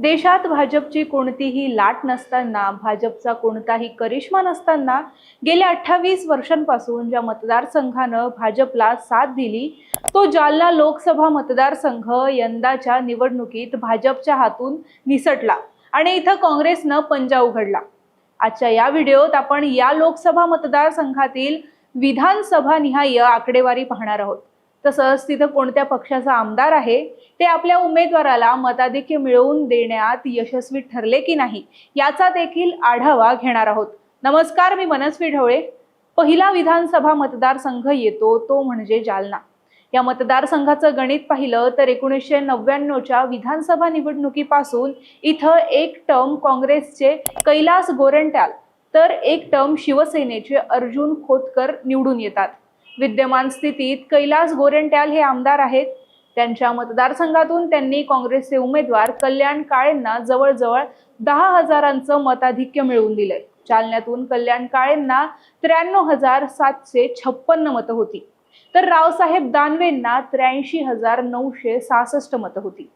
देशात भाजपची कोणतीही लाट नसताना भाजपचा कोणताही करिश्मा नसताना गेल्या अठ्ठावीस वर्षांपासून ज्या मतदारसंघानं भाजपला साथ दिली तो जालना लोकसभा मतदारसंघ यंदाच्या निवडणुकीत भाजपच्या हातून निसटला आणि इथं काँग्रेसनं पंजा उघडला. आजच्या या व्हिडिओत आपण या लोकसभा मतदारसंघातील विधानसभा निहाय आकडेवारी पाहणार आहोत. तसंच तिथं कोणत्या पक्षाचा आमदार आहे ते आपल्या उमेदवाराला मताधिक्य मिळवून देण्यात यशस्वी ठरले की नाही याचा देखील आढावा घेणार आहोत. नमस्कार मी मनस्वी ढवळे. पहिला विधानसभा मतदारसंघ येतो तो म्हणजे जालना. या मतदारसंघाचं गणित पाहिलं तर एकोणीसशे नव्याण्णवच्या विधानसभा निवडणुकीपासून इथं एक टर्म काँग्रेसचे कैलास गोरंट्याल तर एक टर्म शिवसेनेचे अर्जुन खोतकर निवडून येतात. विद्यमान स्थितीत कैलास गोरंट्याल हे आमदार आहेत. त्यांच्या मतदारसंघातून त्यांनी काँग्रेसचे उमेदवार कल्याण काळेंना जवळजवळ दहा हजारांचं मताधिक्य मिळवून दिलंय. जालन्यातून कल्याण काळेंना त्र्याण्णव हजार सातशे छप्पन्न मतं होती. तर रावसाहेब दानवेंना त्र्याऐंशी हजार नऊशे सहासष्ट मतं होती.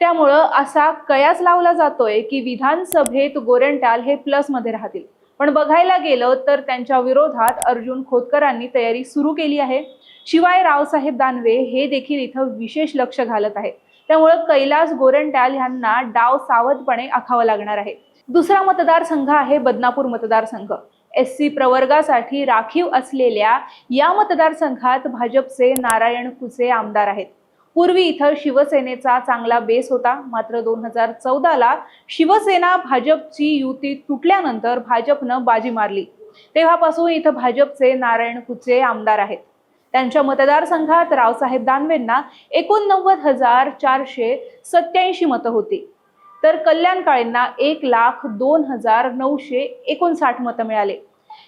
त्यामुळं असा कयास लावला जातोय की विधानसभेत गोरेंटाल हे प्लसमध्ये राहतील. पण बघायला गेलं तर त्यांच्या विरोधात अर्जुन खोतकरांनी तयारी सुरू केली आहे. शिवाय रावसाहेब दानवे हे देखील इथं विशेष लक्ष घालत आहेत. त्यामुळं कैलास गोरंट्याल यांना डाव सावधपणे आखावा लागणार आहे. दुसरा मतदारसंघ आहे बदनापूर मतदारसंघ. एस सी प्रवर्गासाठी राखीव असलेल्या या मतदारसंघात भाजपचे नारायण कुसे आमदार आहेत. पूर्वी इथं शिवसेनेचा चांगला बेस होता. मात्र दोन हजार चौदाला शिवसेना भाजपची युती तुटल्यानंतर भाजपनं बाजी मारली. तेव्हापासून इथं भाजपचे नारायण कुचे आमदार आहेत. त्यांच्या मतदारसंघात रावसाहेब दानवेंना एकोणनव्वद हजार चारशे सत्याऐंशी मतं होती. तर कल्याण काळेंना एक लाख दोन हजार नऊशे एकोणसाठ मतं मिळाले.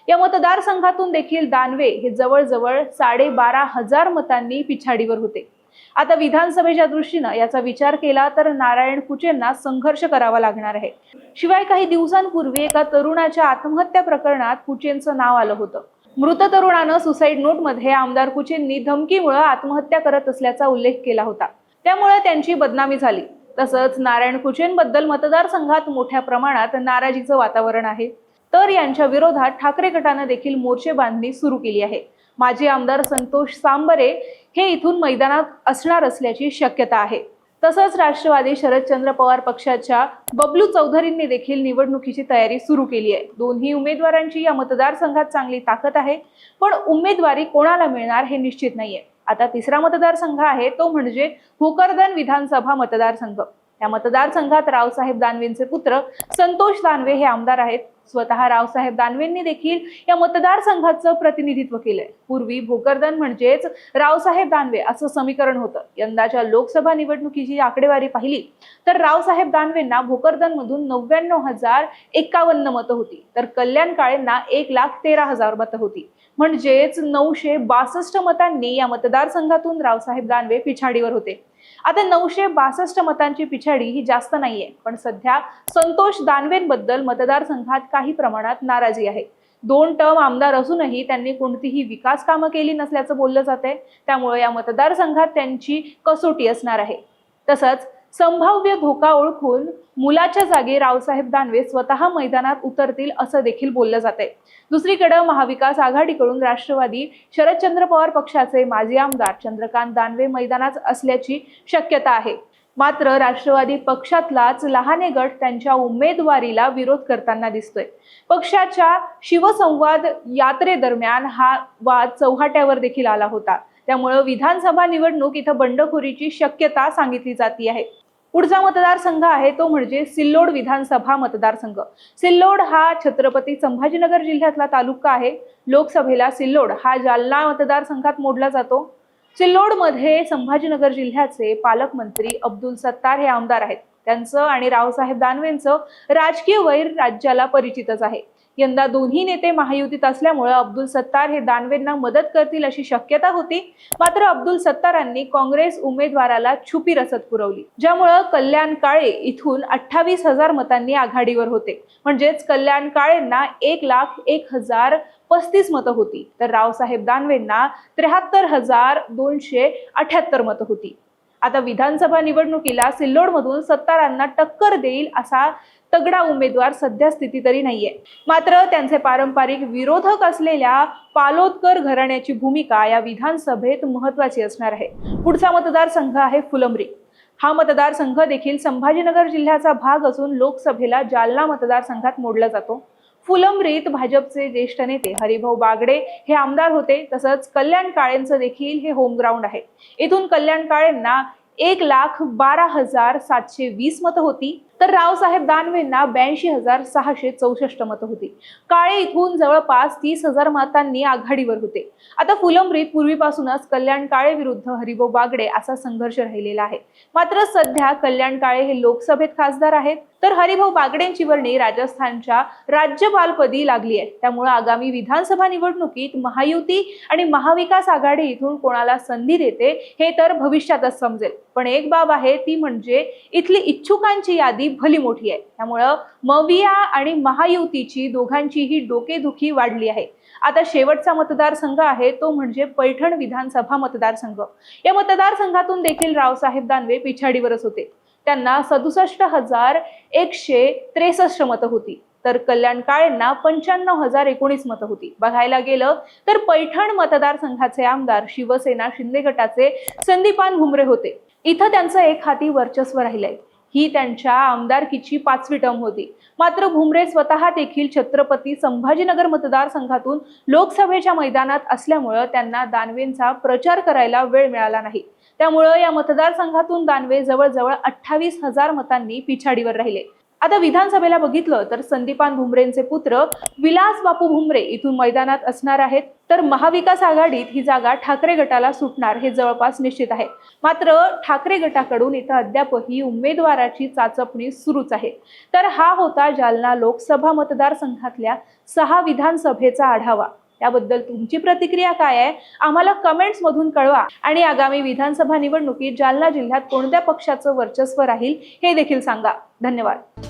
या मतदारसंघातून देखील दानवे हे जवळजवळ साडेबारा हजार मतांनी पिछाडीवर होते. आता विधानसभेच्या दृष्टीनं याचा विचार केला तर नारायण कुचेंना संघर्ष करावा लागणार आहे. शिवाय काही दिवसांपूर्वी एका तरुणाच्या आत्महत्या प्रकरणात कुचेंचं नाव आलं होतं. मृत तरुणानं सुसाईड नोटमध्ये आमदार कुचेंनी धमकीमुळे आत्महत्या करत असल्याचा उल्लेख केला होता. त्यामुळे त्यांची बदनामी झाली. तसंच नारायण कुचेंबद्दल मतदारसंघात मोठ्या प्रमाणात नाराजीचं वातावरण आहे. तर यांच्या विरोधात ठाकरे गटानं देखील मोर्चे बांधणी सुरू केली आहे. माजी आमदार संतोष सांबरे हे इथून मैदानात असणार असल्याची शक्यता आहे. तसंच राष्ट्रवादी शरदचंद्र पवार पक्षाच्या बबलू चौधरींनी देखील निवडणुकीची तयारी सुरू केली आहे. दोन्ही उमेदवारांची या मतदारसंघात चांगली ताकद आहे पण उमेदवारी कोणाला मिळणार हे निश्चित नाहीये. आता तिसरा मतदारसंघ आहे तो म्हणजे भोकरदन विधानसभा मतदारसंघ. या मतदारसंघात रावसाहेब दानवेंचे पुत्र संतोष दानवे हे आमदार आहेत. स्वतः रावसाहेब दानवेंनी देखील या मतदारसंघाचं प्रतिनिधित्व केलंय. पूर्वी भोकरदन म्हणजेच रावसाहेब दानवे असं समीकरण होतं. यंदाच्या लोकसभा निवडणुकीची आकडेवारी पाहिली तर रावसाहेब दानवेंना भोकरदन मधून नव्याण्णव हजार एकावन्न मतं होती. तर कल्याण काळेंना एक लाख तेरा हजार मतं होती. म्हणजेच नऊशे बासष्ट मतांनी या मतदारसंघातून रावसाहेब दानवे पिछाडीवर होते. आता नऊशे बासष्ट मतांची पिछाडी ही जास्त नाहीये पण सध्या संतोष दानवेंबद्दल मतदारसंघात काही प्रमाणात नाराजी आहे. दोन टर्म आमदार असूनही त्यांनी कोणतीही विकास कामं केली नसल्याचं बोललं जात आहे त्यामुळे या मतदारसंघात त्यांची कसोटी असणार आहे. तसंच संभाव्य धोका ओळखून मुलाच्या जागी रावसाहेब दानवे स्वतः मैदानात उतरतील असं देखील बोललं जात आहे दुसरीकडे महाविकास आघाडीकडून राष्ट्रवादी शरदचंद्र पवार पक्षाचे माजी आमदार चंद्रकांत दानवे मैदानात असल्याची शक्यता आहे. मात्र राष्ट्रवादी पक्षातलाच लहाने गट त्यांच्या उमेदवारीला विरोध करताना दिसतोय. पक्षाच्या शिवसंवाद यात्रेदरम्यान हा वाद चौहाट्यावर देखील आला होता. त्यामुळं विधानसभा निवडणूक इथं बंडखोरीची शक्यता सांगितली जाती आहे. पुढचा मतदारसंघ आहे तो म्हणजे सिल्लोड विधानसभा मतदारसंघ. सिल्लोड हा छत्रपती संभाजीनगर जिल्ह्यातला तालुका आहे. लोकसभेला सिल्लोड हा जालना मतदारसंघात मोडला जातो. सिल्लोडमध्ये संभाजीनगर जिल्ह्याचे पालकमंत्री अब्दुल सत्तार हे आमदार आहेत. त्यांचं आणि रावसाहेब दानवेंचं राजकीय वैर राज्याला परिचितच आहे. यंदा दोन्ही नेते महायुतीत असल्यामुळे अब्दुल सत्तार हे दानवेंना मदत करतील अशी शक्यता होती. मात्र अब्दुल सत्तारांनी काँग्रेस उमेदवाराला छुपी रसद पुरवली ज्यामुळं कल्याण काळे इथून अठ्ठावीस हजार मतांनी आघाडीवर होते. म्हणजेच कल्याण काळेंना एक लाख एक हजार पस्तीस मतं होती तर रावसाहेब दानवेंना त्र्याहत्तर हजार दोनशे अठ्याहत्तर मतं होती. आता विधानसभा निवडणुकीला सिल्लोडमधून सत्तारांना टक्कर देईल असा तगडा उमेदवार सध्या स्थिती तरी नाहीये. मात्र त्यांचे पारंपरिक विरोधक असलेल्या पालोदकर घराण्याची भूमिका या विधानसभेत महत्वाची असणार आहे. पुढचा मतदारसंघ आहे फुलंब्री. हा मतदारसंघ देखील संभाजीनगर जिल्ह्याचा भाग असून लोकसभेला जालना मतदारसंघात मोडला जातो. फुलंब्रीत भाजपचे ज्येष्ठ नेते हरिभाऊ बागडे हे आमदार होते तसंच कल्याण काळेंचं देखील हे होम ग्राउंड आहे. इथून कल्याण काळेंना एक लाख बारा हजार सातशे वीस मतं होती. तर रावसाहेब दानवेंना ब्याऐंशी हजार सहाशे चौसष्ट मतं होती. काळे इथून जवळपास तीस हजार मतांनी आघाडीवर होते. आता फुलंब्रीत पूर्वीपासूनच कल्याण काळे विरुद्ध हरिभाऊ बागडे असा संघर्ष राहिलेला आहे. मात्र सध्या कल्याण काळे हे लोकसभेत खासदार आहेत. तर हरिभाऊ बागडेंची वर्णी राजस्थानच्या राज्यपालपदी लागली आहे. त्यामुळे आगामी विधानसभा निवडणुकीत महायुती आणि महाविकास आघाडी इथून कोणाला संधी देते हे तर भविष्यातच समजेल. पण एक बाब आहे ती म्हणजे इथली इच्छुकांची यादी भली मोठी आहे. त्यामुळं मविया आणि महायुतीची दोघांचीही डोकेदुखी वाढली आहे. आता शेवटचा मतदारसंघ आहे तो म्हणजे पैठण विधानसभा मतदारसंघ. या मतदारसंघातून देखील रावसाहेब दानवे पिछाडीवरच होते. त्यांना सदुसष्ट हजार एकशे त्रेसष्ट मतं होती. तर कल्याण काळेंना पंच्याण्णव हजार एकोणीस मतं होती. बघायला गेलं तर पैठण मतदारसंघाचे आमदार शिवसेना शिंदे गटाचे संदीपान भुमरे होते. इथं त्यांचं एक हाती वर्चस्व राहिलंय. ही त्यांच्या आमदारकीची पाचवी टर्म होती. मात्र भुमरे स्वतः देखील छत्रपती संभाजीनगर मतदारसंघातून लोकसभेच्या मैदानात असल्यामुळं त्यांना दानवेंचा प्रचार करायला वेळ मिळाला नाही. त्यामुळं या मतदारसंघातून दानवे जवळजवळ अठ्ठावीस हजार मतांनी पिछाडीवर राहिले. आता विधानसभेला बघितलं तर संदीपान भुमरेंचे पुत्र विलास बापू भुमरे इथून मैदानात असणार आहेत. तर महाविकास आघाडीत ही जागा ठाकरे गटाला सुटणार हे जवळपास निश्चित आहे. मात्र ठाकरे गटाकडून इथं अद्यापही उमेदवाराची चाचपणी सुरूच आहे. तर हा होता जालना लोकसभा मतदारसंघातल्या सहा विधानसभेचा आढावा. त्याबद्दल तुमची प्रतिक्रिया काय आहे आम्हाला कमेंट्स मधून कळवा. आणि आगामी विधानसभा निवडणुकीत जालना जिल्ह्यात कोणत्या पक्षाचं वर्चस्व राहील हे देखील सांगा. धन्यवाद.